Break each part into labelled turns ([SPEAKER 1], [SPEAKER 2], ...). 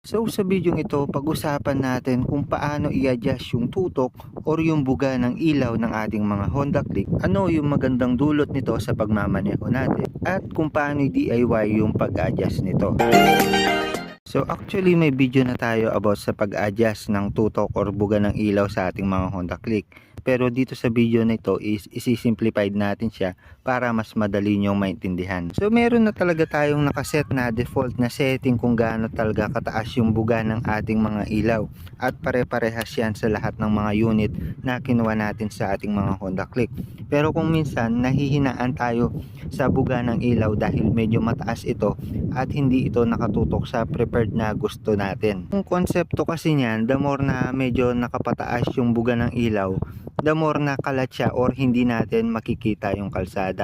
[SPEAKER 1] So sa video ito, pag-usapan natin kung paano i-adjust yung tutok or yung buga ng ilaw ng ating mga Honda Click. Ano yung magandang dulot nito sa pagmamaneho natin at kung paano i-DIY yung pag-adjust nito. So actually may video na tayo about sa pag-adjust ng tutok or buga ng ilaw sa ating mga Honda Click. Pero dito sa video na ito is isi-simplified natin siya para mas madali nyong maintindihan. So meron na talaga tayong nakaset na default na setting kung gaano talaga kataas yung buga ng ating mga ilaw at pare-parehas yan sa lahat ng mga unit na kinuha natin sa ating mga Honda Click. Pero kung minsan nahihinaan tayo sa buga ng ilaw dahil medyo mataas ito at hindi ito nakatutok sa prepared na gusto natin. Yung konsepto kasi niyan, the more na medyo nakapataas yung buga ng ilaw, the more na kalat siya or hindi natin makikita yung kalsada.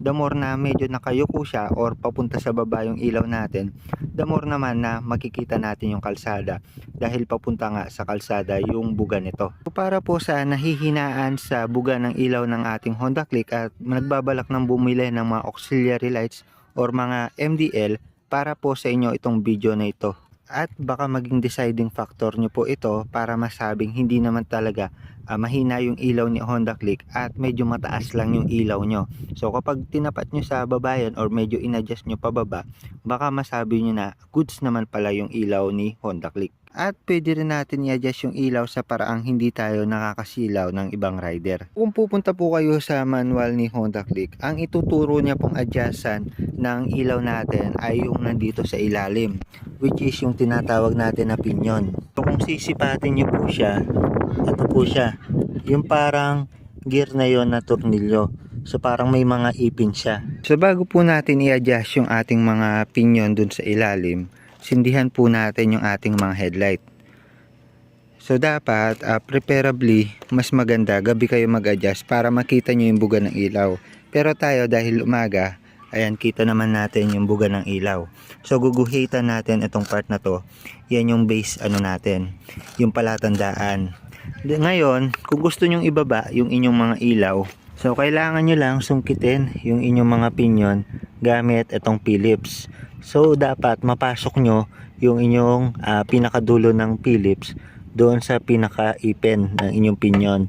[SPEAKER 1] The more na medyo nakayuko siya or papunta sa baba yung ilaw natin, the more naman na makikita natin yung kalsada dahil papunta nga sa kalsada yung buga nito. So, para po sa nahihinaan sa buga ng ilaw ng ating Honda Click at nagbabalak ng bumili ng mga auxiliary lights or mga MDL para po sa inyo itong video na ito. At baka maging deciding factor nyo po ito para masabing hindi naman talaga ah, mahina yung ilaw ni Honda Click at medyo mataas lang yung ilaw nyo. So kapag tinapat nyo sa babayan or medyo inadjust nyo pababa, baka masabi nyo na goods naman pala yung ilaw ni Honda Click. At pwede rin natin i-adjust yung ilaw sa paraang hindi tayo nakakasilaw ng ibang rider. Kung pupunta po kayo sa manual ni Honda Click, ang ituturo niya pong adjustan ng ilaw natin ay yung nandito sa ilalim, which is yung tinatawag natin na pinyon. So kung sisipatin nyo po siya, ito po siya, yung parang gear na yon na tornilyo. So parang may mga ipin siya. So bago po natin i-adjust yung ating mga pinyon dun sa ilalim, sindihan po natin yung ating mga headlight. So dapat ah, preferably mas maganda gabi kayo mag-adjust para makita nyo yung buga ng ilaw. Pero tayo dahil umaga, ayan kita naman natin yung buga ng ilaw. So guguhitan natin itong part na to. Yan yung base ano natin, yung palatandaan. Ngayon, kung gusto nyong ibaba yung inyong mga ilaw, so kailangan nyo lang sungkitin yung inyong mga pinyon gamit itong Phillips. So dapat mapasok nyo yung inyong ah, pinakadulo ng Phillips doon sa pinaka-ipin ng inyong pinyon.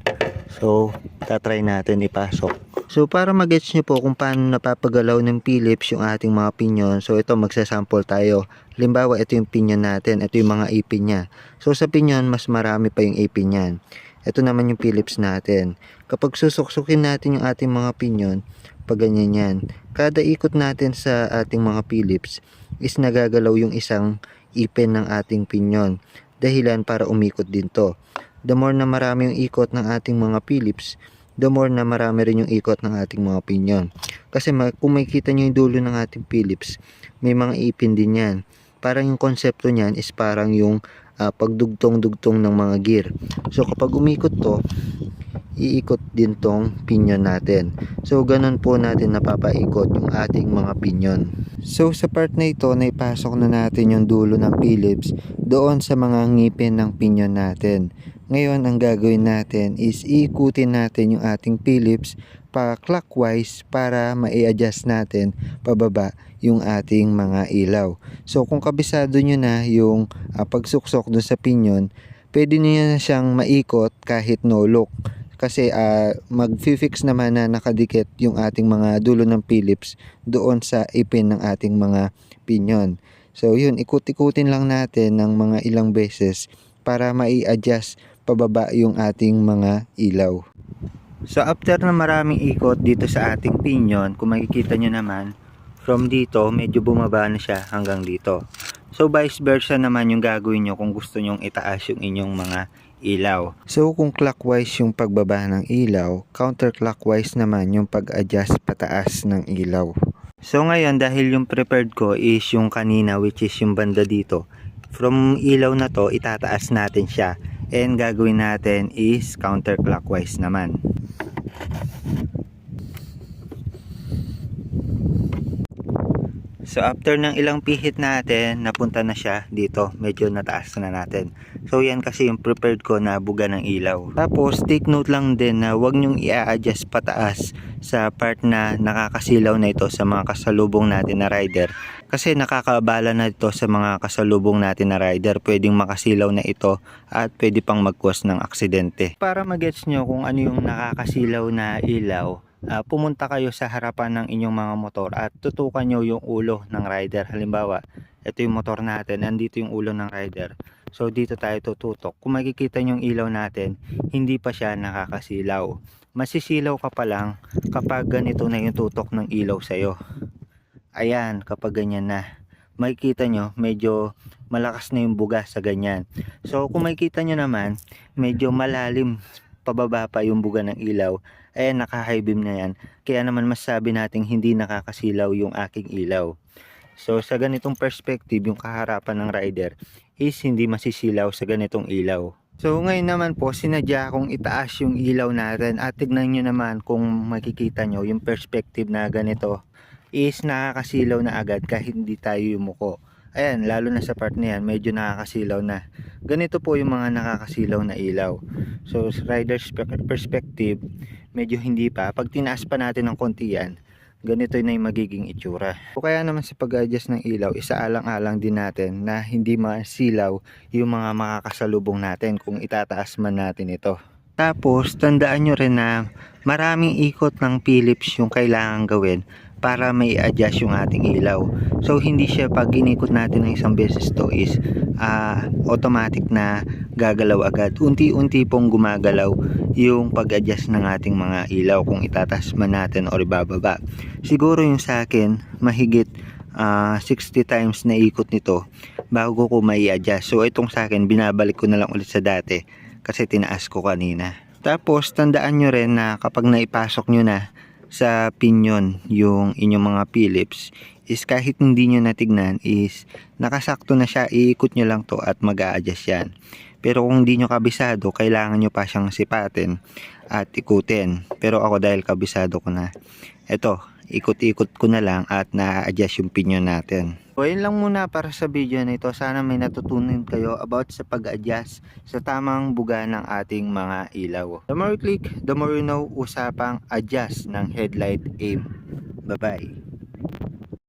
[SPEAKER 1] So, tatry natin ipasok. So, para mag-gets nyo po kung paano napapagalaw ng Phillips yung ating mga pinyon, so ito magsasample tayo. Limbawa, ito yung pinyon natin, ito yung mga ipin niya. So, sa pinyon, mas marami pa yung ipin niyan. Ito naman yung Phillips natin. Kapag susuksukin natin yung ating mga pinyon, pag ganyan yan, kada ikot natin sa ating mga Phillips is nagagalaw yung isang ipin ng ating pinyon dahilan para umikot din to. The more na marami yung ikot ng ating mga Phillips, the more na marami rin yung ikot ng ating mga pinyon. Kasi kung makikita nyo yung dulo ng ating Phillips, may mga ipin din yan. Parang yung konsepto niyan is parang yung ah, pagdugtong-dugtong ng mga gear. So kapag umikot to, iikot din tong pinyon natin. So ganun po natin napapaikot yung ating mga pinyon. So sa part na ito, naipasok na natin yung dulo ng Phillips doon sa mga ngipin ng pinyon natin. Ngayon, ang gagawin natin is iikutin natin yung ating Phillips pa clockwise para ma-adjust natin pababa yung ating mga ilaw. So kung kabisado nyo na yung ah, pagsuksok doon sa pinyon, pwede nyo na siyang maikot kahit no look kasi ah, mag-fix naman na nakadikit yung ating mga dulo ng Phillips doon sa ipin ng ating mga pinyon. So yun, ikut-ikutin lang natin ng mga ilang beses para mai-adjust pababa yung ating mga ilaw. So after na maraming ikot dito sa ating pinyon, kung makikita nyo naman, from dito medyo bumaba na siya hanggang dito. So vice versa naman yung gagawin nyo kung gusto nyong itaas yung inyong mga ilaw. So kung clockwise yung pagbaba ng ilaw, counterclockwise naman yung pag-adjust pataas ng ilaw. So ngayon dahil yung prepared ko is yung kanina which is yung banda dito. From ilaw na to itataas natin siya and gagawin natin is counterclockwise naman. So after ng ilang pihit natin, napunta na siya dito. Medyo nataas na natin. So yan kasi yung prepared ko na buga ng ilaw. Tapos take note lang din na huwag nyong i-adjust pataas sa part na nakakasilaw na ito sa mga kasalubong natin na rider. Kasi nakakabala na ito sa mga kasalubong natin na rider. Pwedeng makasilaw na ito at pwede pang mag-cause ng aksidente. Para magets nyo kung ano yung nakakasilaw na ilaw, ah, pumunta kayo sa harapan ng inyong mga motor at tutukan nyo yung ulo ng rider. Halimbawa, ito yung motor natin, nandito yung ulo ng rider. So dito tayo tututok. Kung makikita nyo yung ilaw natin, hindi pa siya nakakasilaw. Masisilaw ka pa lang kapag ganito na yung tutok ng ilaw sa'yo. Ayan, kapag ganyan na. Makikita nyo, medyo malakas na yung buga sa ganyan. So kung makikita nyo naman, medyo malalim pababa pa yung buga ng ilaw. Ayan, naka-high beam na yan. Kaya naman masasabi nating hindi nakakasilaw yung aking ilaw. So sa ganitong perspective, yung kaharapan ng rider is hindi masisilaw sa ganitong ilaw. So ngayon naman po, sinadya kong itaas yung ilaw natin at tignan nyo naman kung makikita nyo yung perspective na ganito is nakakasilaw na agad kahit hindi tayo yumuko. Ayan, lalo na sa part na yan, medyo nakakasilaw na. Ganito po yung mga nakakasilaw na ilaw. So, rider's pe- perspective, medyo hindi pa. Pag tinaas pa natin ng konti yan, ganito na yung magiging itsura. O kaya naman sa pag-adjust ng ilaw, isaalang-alang din natin na hindi masilaw yung mga makakasalubong natin kung itataas man natin ito. Tapos, tandaan nyo rin na maraming ikot ng Philips yung kailangan gawin para may adjust yung ating ilaw. So, hindi siya pag inikot natin ng isang beses to is ah, automatic na gagalaw agad. Unti-unti pong gumagalaw yung pag-adjust ng ating mga ilaw kung itatas man natin o ibababa. Siguro yung sa akin, mahigit ah, 60 times na ikot nito bago ko may adjust. So, itong sa akin, binabalik ko na lang ulit sa dati kasi tinaas ko kanina. Tapos, tandaan nyo rin na kapag naipasok nyo na sa pinion yung inyong mga Philips is kahit hindi nyo natignan is nakasakto na siya, iikot nyo lang to at mag adjust yan. Pero kung hindi nyo kabisado, kailangan nyo pa siyang sipatin at ikutin. Pero ako dahil kabisado ko na, eto, ikot-ikot ko na lang at na-adjust yung pinion natin. So, yun lang muna para sa video na ito. Sana may natutunan kayo about sa pag-adjust sa tamang buga ng ating mga ilaw. The more you click, the more you know usapang adjust ng headlight aim. Bye-bye.